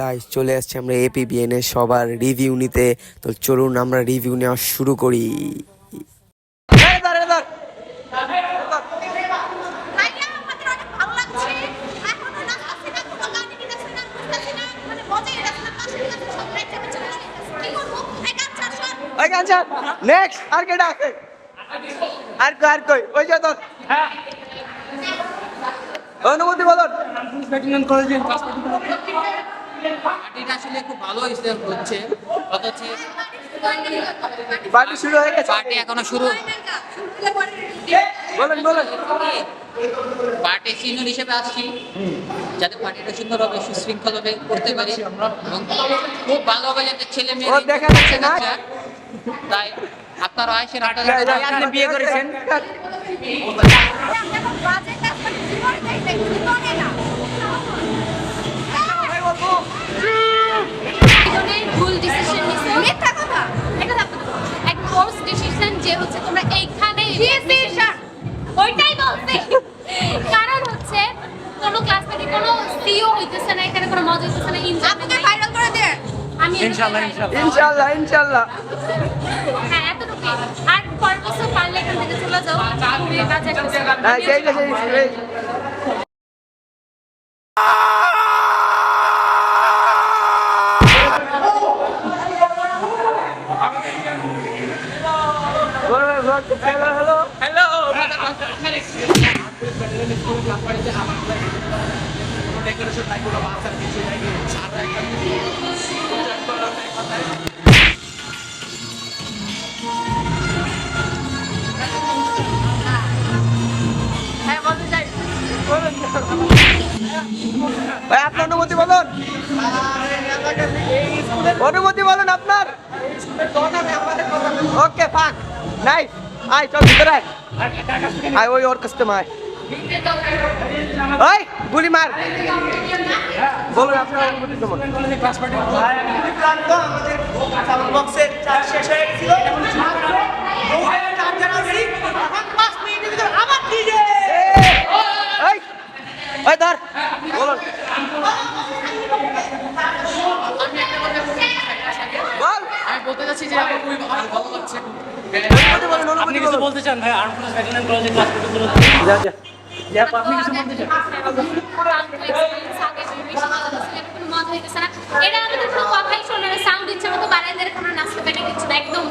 Guys চলে আসছে আমরা এপিবিএন এর সবার রিভিউ নিতে। তো চলুন আমরা রিভিউ নেওয়া শুরু করি। কি ওই গান নেক্সট আর আছে আর কই আর কই? ওই যে তোর। অনুমতি বলুন। পার্টিটা আসলে খুব ভালো হয়েছে হচ্ছে। কত হচ্ছে পার্টি শুরু হয়ে গেছে। পার্টি এখনও শুরু। বলেন বলেন। পার্টি সিনিয়র হিসেবে আসছি। যাতে পার্টিটা সুন্দর হবে সুশৃঙ্খল হবে করতে পারি। এবং খুব ভালো হবে যাতে ছেলে মেয়ে দেখা যাচ্ছে না? তাই আপনারা আসেন আপনি বিয়ে করেছেন। হইতেছে না এখানে কোনো মজা হইতেছে না আপনাকে ভাইরাল করে দে। আমি ইনশাআল্লাহ ইনশাআল্লাহ ইনশাআল্লাহ ইনশাআল্লাহ হ্যাঁ এতটুকুই। আর পরের বছর পারলে এখান থেকে চলে যাও। খুবই কাজে হ্যাঁ সেই সেই সেই। হ্যালো হ্যালো ভাই আপনার অনুমতি বলুন অনুমতি বলুন আপনার ওকে ফাক নাইস আয় চল ভিতরে আয় আয় ওই ওর কাস্টমার ওই গুলি মার। বলুন আপনার অনুমতি কেমন? এই ওই ধর। বলুন। আমি বলতে চাচ্ছি যে আমার খুবই ভালো লাগছে। অনুমতি বলুন অনুমতি আপনি কিছু বলতে চান? ভাই আর্মফোর্স ব্যাটালিয়ন কলেজে ক্লাস করতে আপনি কিছু বলতে চান? এটা আমাদের কোনো কথাই শোনে সাউন্ড ইচ্ছে মতো বাড়াই দেয় কোনো নাচতে পারে কিছু না একদম।